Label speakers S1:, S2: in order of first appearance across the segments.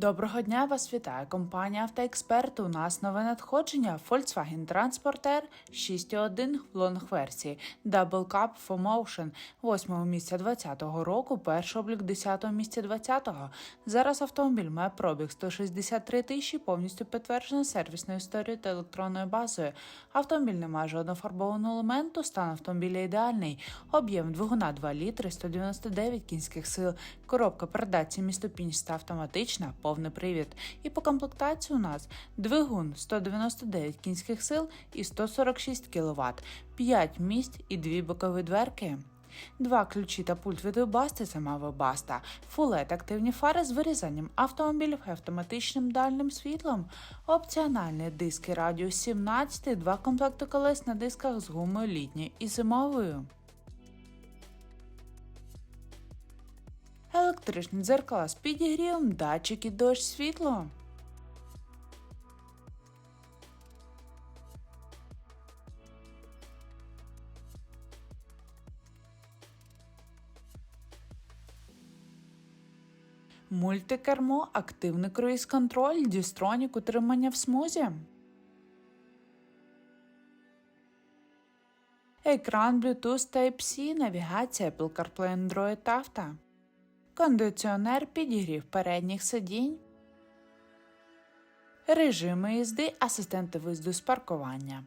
S1: Доброго дня вас вітає компанія Автоексперт. У нас нове надходження Volkswagen Transporter 6.1 в лонг-версії Double Cup 4Motion 8 місця 2020 року, перший облік 10 місця 2020. Зараз автомобіль має пробіг 163 тисячі, повністю підтверджено сервісною історією та електронною базою. Автомобіль не має жодного фарбованого елементу, стан автомобіля ідеальний, об'єм двигуна 2 літри, 199 кінських сил, коробка передач містопінч та автоматична, повний привід. І по комплектації у нас двигун 199 кінських сил і 146 кВт, 5 місць і 2 бокові дверки. Два ключі та пульт від це мав Webaста, фулет активні фари з вирізанням автомобілів і автоматичним дальним світлом, опціональні диски радіус 17, два комплекти колес на дисках з гумою літньою і зимовою. Електричні дзеркала з підігрівом, датчики дощ світло. Мультикермо, активний круїз-контроль, дістронік, утримання в смузі. Екран Bluetooth Type-C, навігація Apple CarPlay Android Auto. Кондиціонер підігрів передніх сидінь. Режими їзди, асистенти виїзду з паркування.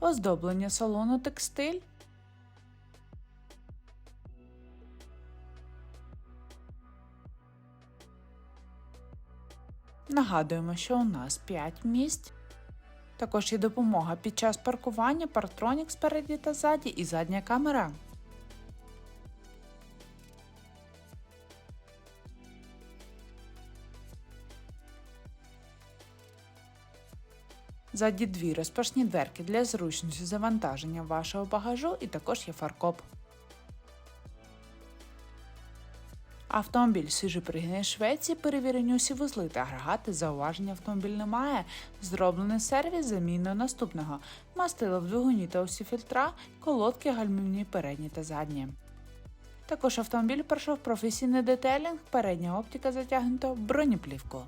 S1: Оздоблення салону текстиль. Нагадуємо, що у нас 5 місць. Також є допомога під час паркування, партронік спереді та ззаді і задня камера. Ззаді дві розпашні дверки для зручності завантаження вашого багажу і також є фаркоп. Автомобіль свіжий пригнаний Швеції, перевірені усі вузли та агрегати, зауваження автомобіль немає. Зроблений сервіс заміною наступного. Мастило в двигуні та усі фільтра, колодки гальмівні передні та задні. Також автомобіль пройшов професійний детелінг, передня оптика затягнута бронеплівку.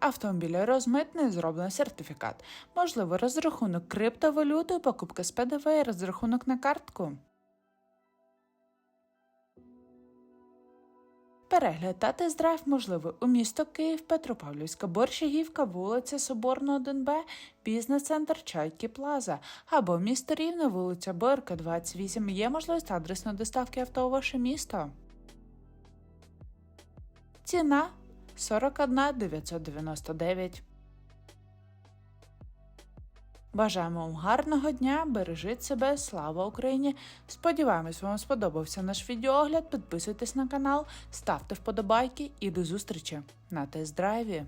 S1: Автомобіль розмитний, зроблено сертифікат. Можливо, розрахунок криптовалютою, покупка з ПДВ і розрахунок на картку. Перегляд та тест-драйв можливий у місто Київ, Петропавлівська, Борщагівка, вулиця Соборна, 1Б, бізнес-центр Чайки Плаза або місто Рівне, вулиця Борка, 28. Є можливість адресної доставки авто у ваше місто. Ціна 41 999. Бажаємо вам гарного дня, бережіть себе, слава Україні! Сподіваємось, вам сподобався наш відеоогляд. Підписуйтесь на канал, ставте вподобайки і до зустрічі на тест-драйві.